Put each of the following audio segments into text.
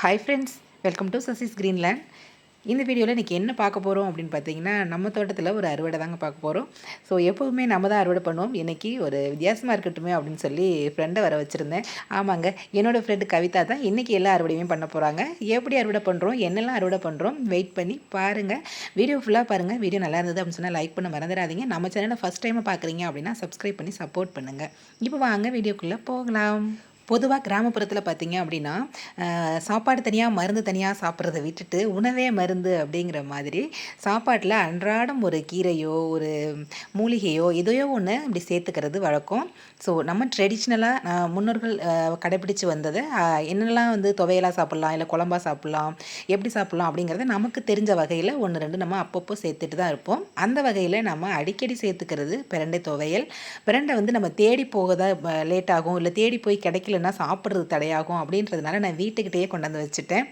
Hi friends welcome to Sasi's Greenland இந்த வீடியோவில் இன்றைக்கி என்ன பார்க்க போகிறோம் அப்படின்னு பார்த்தீங்கன்னா நம்ம தோட்டத்தில் ஒரு அறுவடை தாங்க பார்க்க போகிறோம் ஸோ எப்போவுமே நம்ம தான் அறுவடை பண்ணுவோம். இன்றைக்கி ஒரு வித்தியாசமாக இருக்கட்டுமே அப்படின்னு சொல்லி ஃப்ரெண்டை வர வச்சுருந்தேன். ஆமாங்க என்னோடய ஃப்ரெண்டு கவிதா தான் இன்றைக்கி எல்லா அறுவடையுமே பண்ண போகிறாங்க எப்படி அறுவடை பண்ணுறோம் என்னெல்லாம் அறுவடை பண்ணுறோம் வெயிட் பண்ணி பாருங்கள் வீடியோ ஃபுல்லாக பாருங்கள் வீடியோ நல்லா இருந்தது அப்படின்னு சொன்னால் லைக் பண்ண மறந்துடாதீங்க. நம்ம சேனலை ஃபஸ்ட் டைமாக பார்க்குறீங்க அப்படின்னா சப்ஸ்கிரைப் பண்ணி சப்போர்ட் பண்ணுங்கள் இப்போ வாங்க வீடியோக்குள்ளே போகலாம். பொதுவாக கிராமப்புறத்தில் பார்த்தீங்க அப்படின்னா சாப்பாடு தனியாக மருந்து தனியாக சாப்பிட்றத விட்டுட்டு உணவே மருந்து அப்படிங்கிற மாதிரி சாப்பாட்டில் அன்றாடம் ஒரு கீரையோ ஒரு மூலிகையோ எதையோ ஒன்று இப்படி சேர்த்துக்கிறது வழக்கம். ஸோ நம்ம ட்ரெடிஷ்னலாக முன்னோர்கள் கடைப்பிடிச்சு வந்ததை என்னெல்லாம் வந்து துவையலாக சாப்பிட்லாம் இல்லை குழம்பா சாப்பிட்லாம் எப்படி சாப்பிட்லாம் அப்படிங்கிறத நமக்கு தெரிஞ்ச வகையில் ஒன்று ரெண்டு நம்ம அப்பப்போ சேர்த்துட்டு தான் இருப்போம். அந்த வகையில் நம்ம அடிக்கடி சேர்த்துக்கிறது பிரண்டை துவையல். பிரண்டை வந்து நம்ம தேடி போக தான் லேட் ஆகும் இல்லை தேடி போய் கிடைக்கல இல்லைன்னா சாப்பிட்றது தடையாகும் அப்படின்றதுனால நான் வீட்டுக்கிட்டேயே கொண்டாந்து வச்சுட்டேன்.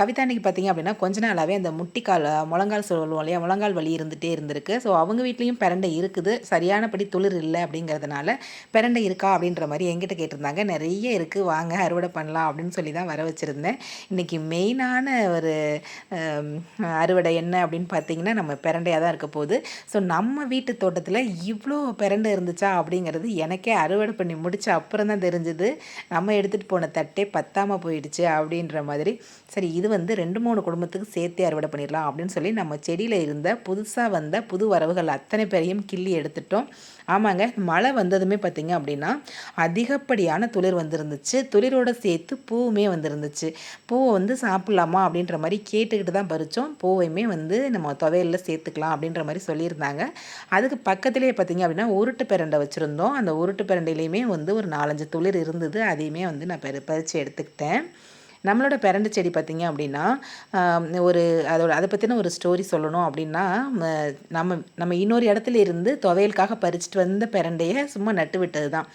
கவிதா அன்னைக்கு பார்த்திங்க அப்படின்னா கொஞ்ச நாளாகவே அந்த முட்டிக்கால் முழங்கால் சொல்லுவோம் இல்லையா முழங்கால் வலி இருந்துகிட்டே இருந்திருக்கு. ஸோ அவங்க வீட்லேயும் பிரண்டை இருக்குது. சரியானபடி துளிர் இல்லை அப்படிங்கிறதுனால பிரண்டை இருக்கா அப்படின்ற மாதிரி எங்கிட்ட கேட்டிருந்தாங்க. நிறைய இருக்குது வாங்க அறுவடை பண்ணலாம் அப்படின்னு சொல்லி தான் வர வச்சுருந்தேன். இன்றைக்கி மெயினான ஒரு அறுவடை என்ன அப்படின்னு பார்த்தீங்கன்னா நம்ம பிரண்டையாக தான் இருக்க போகுது. ஸோ நம்ம வீட்டு தோட்டத்தில் இவ்வளோ பிரண்டை இருந்துச்சா அப்படிங்கிறது எனக்கே அறுவடை பண்ணி முடித்த அப்புறம் தான் தெரிஞ்சுது. நம்ம எடுத்துகிட்டு போன தட்டே பத்தாமல் போயிடுச்சு அப்படின்ற மாதிரி. சரி இது வந்து ரெண்டு மூணு குடும்பத்துக்கு சேர்த்தே அறுவடை பண்ணிடலாம் அப்படின்னு சொல்லி நம்ம செடியில் இருந்த புதுசாக வந்த புது வரவுகள் அத்தனை பேரையும் கிள்ளி எடுத்துட்டோம். ஆமாங்க மழை வந்ததுமே பார்த்திங்க அப்படின்னா அதிகப்படியான துளிர் வந்துருந்துச்சு. துளிரோடு சேர்த்து பூவுமே வந்துருந்துச்சு. பூவை வந்து சாப்பிட்லாமா அப்படின்ற மாதிரி கேட்டுக்கிட்டு தான் பறித்தோம் பூவையுமே வந்து நம்ம துவையலில் சேர்த்துக்கலாம் அப்படின்ற மாதிரி சொல்லியிருந்தாங்க. அதுக்கு பக்கத்துலேயே பார்த்திங்க அப்படின்னா உருட்டு பிரண்டை வச்சுருந்தோம். அந்த உருட்டு பிரண்டையிலையுமே வந்து ஒரு நாலஞ்சு துளிர் இருந்தது. அதையுமே வந்து நான் பெரு பறித்து எடுத்துக்கிட்டேன். நம்மளோட பிறண்டு செடி பார்த்திங்க அப்படின்னா ஒரு அதோட அதை பற்றின ஒரு ஸ்டோரி சொல்லணும் அப்படின்னா நம்ம நம்ம இன்னொரு இடத்துல இருந்து துவையலுக்காக பறிச்சுட்டு வந்த பிறண்டையை சும்மா நட்டு விட்டது தான்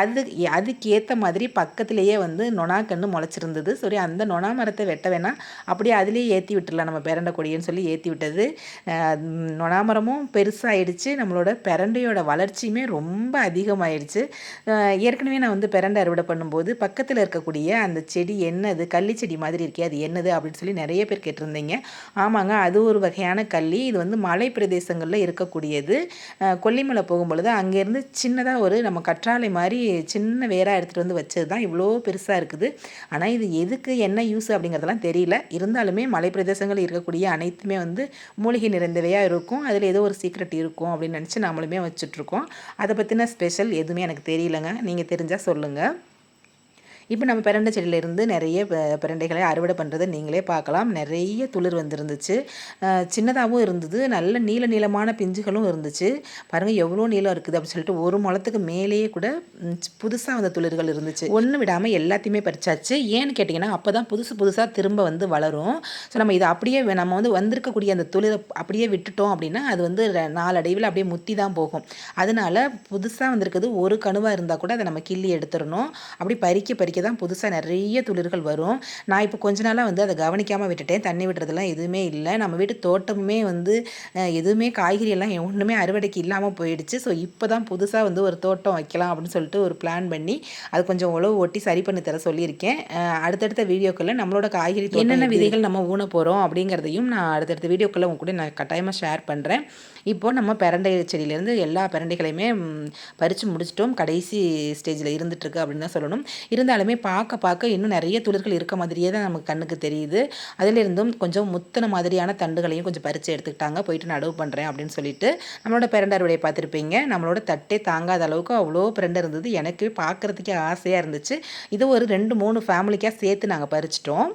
அது அதுக்கேற்ற மாதிரி பக்கத்துலேயே வந்து நொணா கன்று முளைச்சிருந்தது. சரி அந்த நொணா மரத்தை வெட்ட வேணாம். அப்படியே அதுலேயே ஏற்றி விட்டுடலாம் நம்ம பிறண்ட கொடின்னு சொல்லி ஏற்றி விட்டது. நொணா மரமும் பெருசாகிடுச்சு நம்மளோட பிறண்டையோட வளர்ச்சியுமே ரொம்ப அதிகமாகிடுச்சு ஏற்கனவே நான் வந்து பிறண்டை அறுவடை பண்ணும்போது பக்கத்தில் இருக்கக்கூடிய அந்த செடி என்னது கள்ளி செடி மாதிரி இருக்கே அது என்னது அப்படின்னு சொல்லி நிறைய பேர் கேட்டிருந்தீங்க. ஆமாங்க அது ஒரு வகையான கள்ளி. இது வந்து மலை பிரதேசங்களில் இருக்கக்கூடியது. கொல்லிமலை போகும்பொழுது அங்கேருந்து சின்னதாக ஒரு நம்ம கற்றாழை மாதிரி மாதிரி சின்ன வேராக எடுத்துகிட்டு வந்து வச்சது தான் இவ்வளோ பெருசாக இருக்குது. ஆனால் இது எதுக்கு என்ன யூஸ் அப்படிங்கிறதெல்லாம் தெரியல. இருந்தாலுமே மலை பிரதேசங்கள் இருக்கக்கூடிய அனைத்துமே வந்து மூலிகை நிறைந்தவையாக இருக்கும். அதில் ஏதோ ஒரு சீக்ரெட் இருக்கும் அப்படின்னு நினச்சி நம்மளுமே வச்சுட்ருக்கோம் அதை பற்றின ஸ்பெஷல் எதுவுமே எனக்கு தெரியலங்க. நீங்கள் தெரிஞ்சால் சொல்லுங்கள் இப்போ நம்ம பிரண்டை செடியிலேருந்து நிறைய பிரண்டைகளை அறுவடை பண்ணுறதை நீங்களே பார்க்கலாம். நிறைய துளிர் வந்துருந்துச்சு. சின்னதாகவும் இருந்தது. நல்ல நீள நீளமான பிஞ்சுகளும் இருந்துச்சு. பாருங்கள் எவ்வளோ நீளம் இருக்குது அப்படின்னு சொல்லிட்டு ஒரு முளத்துக்கு மேலேயே கூட புதுசாக வந்த துளிர்கள் இருந்துச்சு. ஒன்று விடாமல் எல்லாத்தையுமே பறிச்சாச்சு. ஏன்னு கேட்டிங்கன்னா அப்போ தான் புதுசு புதுசாக திரும்ப வந்து வளரும். ஸோ நம்ம இதை அப்படியே நம்ம வந்து வந்திருக்கக்கூடிய அந்த துளிரை அப்படியே விட்டுட்டோம் அப்படின்னா அது வந்து நாலடைவில் அப்படியே முத்தி தான் போகும். அதனால புதுசாக வந்திருக்குது ஒரு கணுவாக இருந்தால் கூட அதை நம்ம கிள்ளி எடுத்துடணும். அப்படி பறிக்க பறிக்க தான் புதுசாக நிறைய துளிர்கள் வரும். நான் இப்போ கொஞ்ச நாளாக வந்து அதை கவனிக்காமல் விட்டுட்டேன். தண்ணி விடுறதுலாம் எதுவுமே இல்லை. நம்ம வீட்டு தோட்டமுமே வந்து எதுவுமே காய்கறி எல்லாம் ஒன்றுமே அறுவடைக்கு இல்லாமல் போயிடுச்சு. ஸோ இப்போ தான் புதுசாக வந்து ஒரு தோட்டம் வைக்கலாம் அப்படின்னு சொல்லிட்டு ஒரு பிளான் பண்ணி அது கொஞ்சம் உழவு ஒட்டி சரி பண்ணி தர சொல்லியிருக்கேன். அடுத்தடுத்த வீடியோக்களில் நம்மளோட காய்கறி என்னென்ன விதைகள் நம்ம ஊன போகிறோம் அப்படிங்கிறதையும் நான் அடுத்தடுத்த வீடியோக்களில் உங்க கூட நான் கட்டாயமாக ஷேர் பண்ணுறேன் இப்போது நம்ம பிரண்டை செடியிலேருந்து எல்லா பிரண்டைகளையுமே பறித்து முடிச்சிட்டோம். கடைசி ஸ்டேஜில் இருந்துகிட்ருக்கு அப்படின்னு தான் சொல்லணும். இருந்தாலுமே எல்லாமே பார்க்க பார்க்க இன்னும் நிறைய துளிர்கள் இருக்க மாதிரியே தான் நமக்கு கண்ணுக்கு தெரியுது. அதிலிருந்தும் கொஞ்சம் முத்தின மாதிரியான தண்டுகளையும் கொஞ்சம் பறித்து எடுத்துக்கிட்டாங்க. போயிட்டு நடவு பண்ணுறேன் அப்படின்னு சொல்லிட்டு நம்மளோட பிரண்டருடைய பார்த்துருப்பீங்க. நம்மளோட தட்டே தாங்காத அளவுக்கு அவ்வளோ பிரண்டை இருந்தது. எனக்கு பார்க்குறதுக்கே ஆசையாக இருந்துச்சு. இது ஒரு ரெண்டு மூணு ஃபேமிலிக்காக சேர்த்து நாங்கள் பறிச்சிட்டோம்.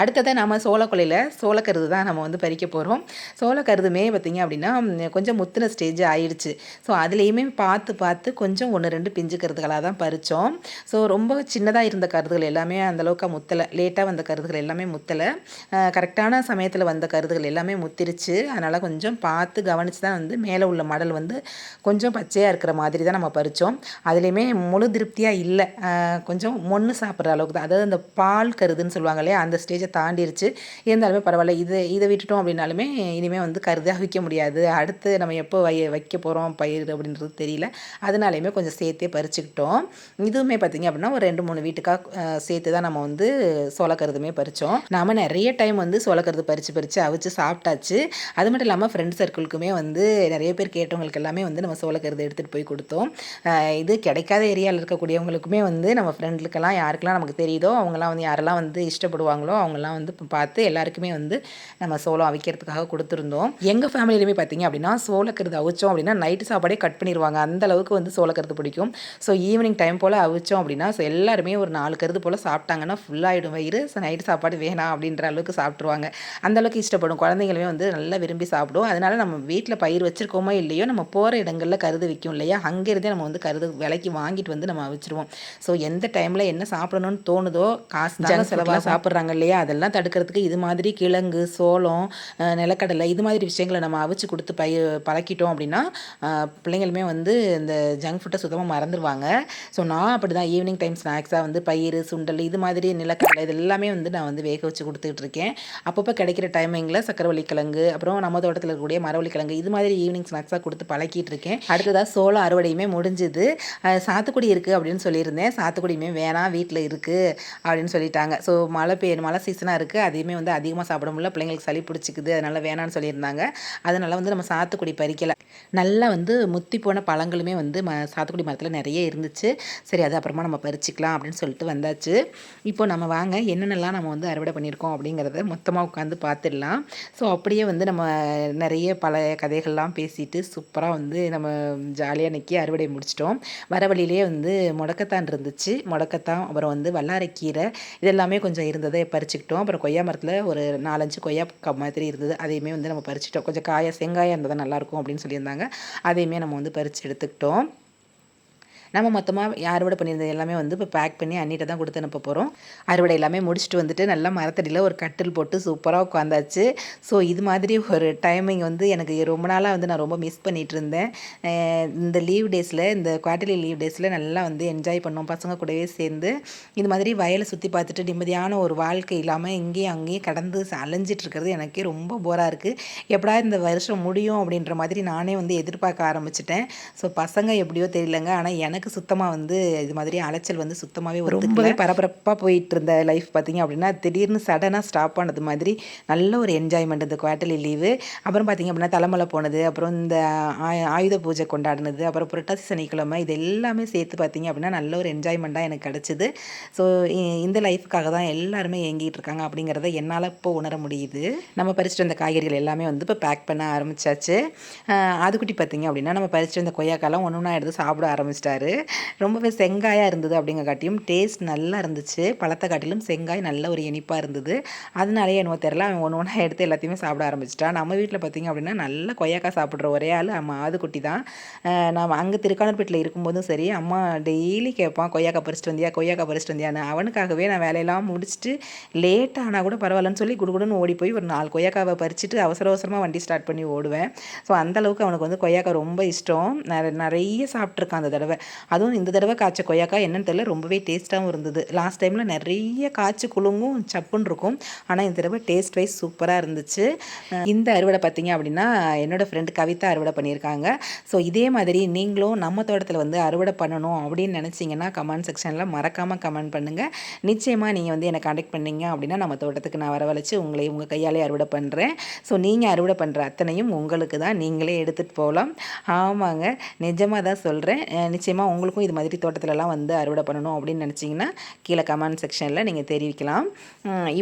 அடுத்ததை நம்ம சோளக்கொலையில் சோளக்கருது தான் நம்ம வந்து பறிக்க போகிறோம் சோளக்கருதுமே பார்த்திங்க அப்படின்னா கொஞ்சம் முத்தின ஸ்டேஜ் ஆயிடுச்சு. ஸோ அதுலேயுமே பார்த்து பார்த்து கொஞ்சம் ஒன்று ரெண்டு பிஞ்சு கருதுகளாக தான் பறித்தோம் ஸோ ரொம்ப சின்னதாக இருந்த கருதுகள் எல்லாமே அந்தளவுக்கு முத்தலை லேட்டாக வந்த கருதுகள் எல்லாமே முத்தலை. கரெக்டான சமயத்தில் வந்த கருதுகள் எல்லாமே முத்திருச்சு. அதனால் கொஞ்சம் பார்த்து கவனித்து தான் வந்து மேலே உள்ள மடல் வந்து கொஞ்சம் பச்சையாக இருக்கிற மாதிரி தான் நம்ம பறித்தோம் அதுலேயுமே முழு திருப்தியாக இல்லை. கொஞ்சம் மொன்று சாப்பிட்ற அளவுக்கு தான். அதாவது அந்த பால் கருதுன்னு சொல்லுவாங்க இல்லையா அந்த ஸ்டேஜ் ஸ்டேஜை தாண்டிருச்சு. இருந்தாலுமே பரவாயில்ல இது இதை விட்டுட்டோம் அப்படின்னாலுமே இனிமேல் வந்து கருதாக விற்க முடியாது. அடுத்து நம்ம எப்போ வை வைக்க போகிறோம் பயிர் அப்படின்றது தெரியல. அதனாலையுமே கொஞ்சம் சேர்த்தே பறிச்சுக்கிட்டோம். இதுவுமே பார்த்திங்க அப்படின்னா ஒரு ரெண்டு மூணு வீட்டுக்காக சேர்த்து தான் நம்ம வந்து சோளக்கருதுமே பறித்தோம் நாம் நிறைய டைம் வந்து சோளக்கருது பறித்து பறித்து அவிச்சு சாப்பிட்டாச்சு. அது மட்டும் இல்லாமல் ஃப்ரெண்ட் சர்க்கிளுக்குமே வந்து நிறைய பேர் கேட்டவங்களுக்கு எல்லாமே வந்து நம்ம சோளக்கருது எடுத்துகிட்டு போய் கொடுத்தோம். இது கிடைக்காத ஏரியாவில் இருக்கக்கூடியவங்களுக்குமே வந்து நம்ம ஃப்ரெண்டுக்கெல்லாம் யாருக்கெல்லாம் நமக்கு தெரியுதோ அவங்களாம் வந்து யாரெல்லாம் வந்து இஷ்டப்படுவாங்களோ அவங்க அவங்கெல்லாம் வந்து பார்த்து எல்லாருக்குமே வந்து நம்ம சோளம் அவிக்கிறதுக்காக கொடுத்துருந்தோம். எங்கள் ஃபேமிலியிலுமே பார்த்திங்க அப்படின்னா சோளக்கருது அவிச்சோம் அப்படின்னா நைட்டு சாப்பாடே கட் பண்ணிடுவாங்க அந்த அளவுக்கு வந்து சோளக்கருது பிடிக்கும். ஸோ ஈவினிங் டைம் போல் அவிச்சோம் அப்படின்னா ஸோ எல்லாருமே ஒரு நாலு கருது போல் சாப்பிட்டாங்கன்னா ஃபுல்லாகிடும் வயிறு. நைட்டு சாப்பாடு வேணாம் அப்படின்ற அளவுக்கு சாப்பிட்ருவாங்க அந்த அளவுக்கு இஷ்டப்படும். குழந்தைங்களுமே வந்து நல்லா விரும்பி சாப்பிடும். அதனால நம்ம வீட்டில் பயிர் வச்சிருக்கோமோ இல்லையோ நம்ம போகிற இடங்களில் கருது விற்கும் இல்லையா? அங்கேருந்தே நம்ம வந்து கருது விலைக்கு வாங்கிட்டு வந்து நம்ம வச்சுருவோம் ஸோ எந்த டைமில் என்ன சாப்பிடணும்னு தோணுதோ காசு செலவாக சாப்பிட்றாங்க இல்லையா? அதெல்லாம் தடுக்கிறதுக்கு இது மாதிரி கிழங்கு சோளம் நிலக்கடலை இது மாதிரி விஷயங்களை நம்ம அவிச்சு கொடுத்து பய பழக்கிட்டோம் அப்படின்னா பிள்ளைங்களுமே வந்து இந்த ஜங்க் ஃபுட்டை சுத்தமாக மறந்துடுவாங்க ஸோ நான் அப்படி தான் ஈவினிங் டைம் ஸ்நாக்ஸாக வந்து பயிர் சுண்டல் இது மாதிரி நிலக்கடலை இது எல்லாமே வந்து நான் வந்து வேக வச்சு கொடுத்துட்டு இருக்கேன். அப்பப்போ கிடைக்கிற டைமிங்கில் சக்கரவள்ளி கிழங்கு அப்புறம் நம்ம தோட்டத்தில் இருக்கக்கூடிய மரவள்ளி கிழங்கு இது மாதிரி ஈவினிங் ஸ்நாக்ஸாக கொடுத்து பழக்கிட்டு இருக்கேன். அடுத்ததாக சோள அறுவடையுமே முடிஞ்சுது. சாத்துக்குடி இருக்குது அப்படின்னு சொல்லியிருந்தேன். சாத்துக்குடியுமே வேணாம் வீட்டில் இருக்குது அப்படின்னு சொல்லிட்டாங்க. ஸோ மழை பெய்ய மழை சீசனாக இருக்குது. அதையுமே வந்து அதிகமாக சாப்பிட முடியல. பிள்ளைங்களுக்கு சளி பிடிச்சிக்குது. அதனால் வேணான்னு சொல்லியிருந்தாங்க. அதனால் வந்து நம்ம சாத்துக்குடி பறிக்கலை. நல்லா வந்து முத்தி போன பழங்களுமே வந்து ம சாத்துக்குடி மரத்தில் நிறைய இருந்துச்சு. சரி அது அப்புறமா நம்ம பறிச்சிக்கலாம் அப்படின்னு சொல்லிட்டு வந்தாச்சு. இப்போ நம்ம வாங்க என்னென்னலாம் நம்ம வந்து அறுவடை பண்ணியிருக்கோம் அப்படிங்கிறத மொத்தமாக உட்காந்து பார்த்துடலாம். ஸோ அப்படியே வந்து நம்ம நிறைய பழைய கதைகள்லாம் பேசிட்டு சூப்பராக வந்து நம்ம ஜாலியாக நிற்கி அறுவடை முடிச்சிட்டோம். வர வழியிலேயே வந்து முடக்கத்தான் இருந்துச்சு. முடக்கத்தான் அப்புறம் வந்து வல்லாரைக்கீரை இதெல்லாமே கொஞ்சம் இருந்ததை பறிச்சுக்கிட்டோம் அப்புறம் கொய்யா மரத்தில் ஒரு நாலஞ்சு கொய்யா மாதிரி இருந்தது. அதையுமே வந்து நம்ம பறிச்சிட்டோம். கொஞ்சம் காய செங்காயம் தான் நல்லாயிருக்கும் அப்படின்னு சொல்லியிருந்தாங்க. அதையுமே நம்ம வந்து பறித்து எடுத்துக்கிட்டோம். நம்ம மொத்தமாக அறுவடை பண்ணியிருந்தது எல்லாமே வந்து இப்போ பேக் பண்ணி அண்ணிட்ட தான் கொடுத்து அனுப்ப போகிறோம் அறுவடை எல்லாமே முடிச்சுட்டு வந்துட்டு நல்லா மரத்தடியில் ஒரு கட்டில் போட்டு சூப்பராக உட்காந்தாச்சு ஸோ இது மாதிரி ஒரு டைமிங் வந்து எனக்கு ரொம்ப நாளாக வந்து நான் ரொம்ப மிஸ் பண்ணிகிட்டு இருந்தேன். இந்த லீவ் டேஸில் இந்த குவார்டர்லி லீவ் டேஸில் நல்லா வந்து என்ஜாய் பண்ணோம். பசங்க கூடவே சேர்ந்து இது மாதிரி வயலை சுற்றி பார்த்துட்டு நிம்மதியான ஒரு வாழ்க்கை இல்லாமல் இங்கேயும் அங்கேயும் கடந்து அலைஞ்சிட்டு இருக்கிறது எனக்கே ரொம்ப போராக இருக்குது எப்படா இந்த வருஷம் முடியும் அப்படின்ற மாதிரி நானே வந்து எதிர்பார்க்க ஆரம்பிச்சிட்டேன். ஸோ பசங்க எப்படியோ தெரியலங்க. ஆனால் எனக்கு எனக்கு சுத்தமாக வந்து இது மாதிரி அலைச்சல் வந்து சுத்தமாகவே ரொம்பவே பரபரப்பாக போயிட்டு இருந்த லைஃப் பார்த்தீங்க அப்படின்னா திடீர்னு சடனாக ஸ்டாப் ஆனது மாதிரி நல்ல ஒரு என்ஜாய்மெண்ட் இந்த குவார்டர்லி லீவு அப்புறம் பார்த்தீங்க அப்படின்னா தலைமலை போனது அப்புறம் இந்த ஆயு- ஆயுத பூஜை கொண்டாடினது அப்புறம் புரட்டாசி சனிக்கிழமை இது எல்லாமே சேர்த்து பார்த்தீங்க அப்படின்னா நல்ல ஒரு என்ஜாய்மெண்ட்டாக எனக்கு கிடச்சிது. ஸோ இந்த லைஃப்க்காக தான் எல்லாருமே ஏங்கிட்டு இருக்காங்க அப்படிங்கிறத என்னால் இப்போ உணர முடியுது. நம்ம பறிச்சுட்டு வந்த காய்கறிகள் எல்லாமே வந்து இப்போ பேக் பண்ண ஆரம்பிச்சாச்சு. அதுக்குட்டி பார்த்தீங்க அப்படின்னா நம்ம பறிச்சுட்டு வந்த கொய்யாக்காலாம் ஒன்று ஒன்றா எடுத்து சாப்பிட ஆரம்பிச்சிட்டாரு. ரொம்பவே செங்காயாக இருந்தது அப்படிங்க காட்டியும் டேஸ்ட் நல்லா இருந்துச்சு. பழத்தை காட்டிலும் செங்காய் நல்ல ஒரு இனிப்பாக இருந்தது. அதனாலேயே என்னவோ தெரில அவன் ஒன்று ஒன்றா எடுத்து எல்லாத்தையுமே சாப்பிட ஆரம்பிச்சிட்டான். நம்ம வீட்டில் பார்த்திங்க அப்படின்னா நல்ல கொய்யாக்காய் சாப்பிட்ற ஒரே ஆள் அம்மா ஆதுக்குட்டி தான். நம்ம நான் அங்கே திருக்கானூர்பேட்டில் இருக்கும்போதும் சரி அம்மா டெய்லி கேட்பான் கொய்யாக்காய் பறிச்சிட்டு வந்தியா கொய்யாக்காய் பறிச்சிட்டு வந்தியான்னு. அவனுக்காகவே நான் வேலையெல்லாம் முடிச்சுட்டு லேட் ஆனால் கூட பரவாயில்லன்னு சொல்லி குடுகுடுன்னு ஓடி போய் ஒரு நாலு கொய்யாக்காவை பறிச்சுட்டு அவசர அவசரமாக வண்டி ஸ்டார்ட் பண்ணி ஓடுவேன். ஸோ அந்தளவுக்கு அவனுக்கு வந்து கொய்யாக்காய் ரொம்ப இஷ்டம். நிறைய சாப்பிட்ருக்கான் அந்த தடவை. அதுவும் இந்த தடவை காய்ச்ச கொய்யாக்காய் என்னன்னு தெரியல ரொம்பவே டேஸ்ட்டாகவும் இருந்தது. லாஸ்ட் டைமில் நிறைய காய்ச்சி குழுங்கும் சப்புன்னு இருக்கும். ஆனால் இந்த தடவை டேஸ்ட் வைஸ் சூப்பராக இருந்துச்சு இந்த அறுவடை பார்த்தீங்க அப்படின்னா என்னோடய ஃப்ரெண்டு கவிதா அறுவடை பண்ணியிருக்காங்க. ஸோ இதே மாதிரி நீங்களும் நம்ம தோட்டத்தில் வந்து அறுவடை பண்ணணும் அப்படின்னு நினச்சிங்கன்னா கமெண்ட் செக்ஷனில் மறக்காமல் கமெண்ட் பண்ணுங்கள் நிச்சயமாக நீங்கள் வந்து என்னை காண்டக்ட் பண்ணீங்க அப்படின்னா நம்ம தோட்டத்துக்கு நான் வரவழைச்சு உங்களை உங்கள் கையாலே அறுவடை பண்ணுறேன் ஸோ நீங்கள் அறுவடை பண்ணுற அத்தனையும் உங்களுக்கு தான் நீங்களே எடுத்துகிட்டு போகலாம். ஆமாங்க. நிஜமாக தான் சொல்கிறேன் நிச்சயமாக உங்களுக்கும் இது மாதிரி தோட்டத்துலலாம் வந்து அறுவடை பண்ணணும் அப்படின்னு நினச்சிங்கன்னா கீழே கமெண்ட் செக்ஷனில் நீங்கள் தெரிவிக்கலாம்.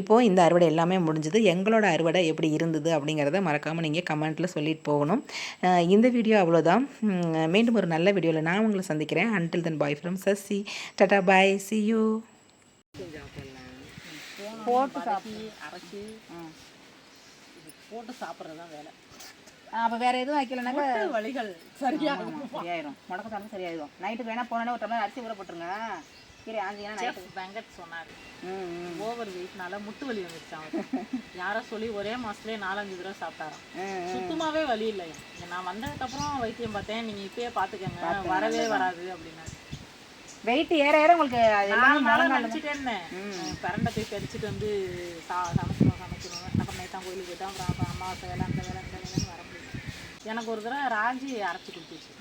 இப்போது இந்த அறுவடை எல்லாமே முடிஞ்சது. எங்களோட அறுவடை எப்படி இருந்தது அப்படிங்கிறத மறக்காமல் நீங்கள் கமெண்ட்டில் சொல்லிட்டு போகணும். இந்த வீடியோ அவ்வளோதான். மீண்டும் ஒரு நல்ல வீடியோவில் நான் உங்களை சந்திக்கிறேன். Until then bye from Sasi tata bye see you போட்டு சாப்பிட்டு அரைச்சி போட்டு சாப்பிட்றது தான் வேலை. அப்போ வேறு எதுவும் வைக்கலனாக்கா முட்டு வலிகள் சரியா சரியாயிரும். முடக்கத்தாலும் சரியாயிரும். நைட்டுக்கு வேணால் போனோடனே ஒரு டம்ளர் அரிசி ஊற போட்டுருங்க. கீரை ஆஞ்சிங்கன்னா நைட்டு வெங்கட் சொன்னார். ஓவர் வெயிட்னால முட்டு வலி வந்துருச்சு அவனுக்கு யாரோ சொல்லி ஒரே மாசத்துலயே நாலஞ்சு தடவை சாப்பிட்டாராம். சுத்தமாவே வலி இல்லையா நான் வந்ததுக்கு அப்புறம் வைத்தியம் பார்த்தேன். நீங்க இப்பயே பாத்துக்கங்க வரவே வராது அப்படின்னாரு. வெயிட் ஏற ஏற உங்களுக்கு நாலு மழை நினச்சிட்டே இருந்தேன். பரண்டை போய் பறிச்சுட்டு வந்து சா சமைக்கணும் சமைக்கணும் அப்புறம் நேத்தான் கோயிலுக்கு போயிட்டோம். அப்புறம் அம்மாவாசை வேலை அந்த வேலை வர முடியல எனக்கு ஒரு தடவை ராஜி அரைச்சி கொடுத்துச்சு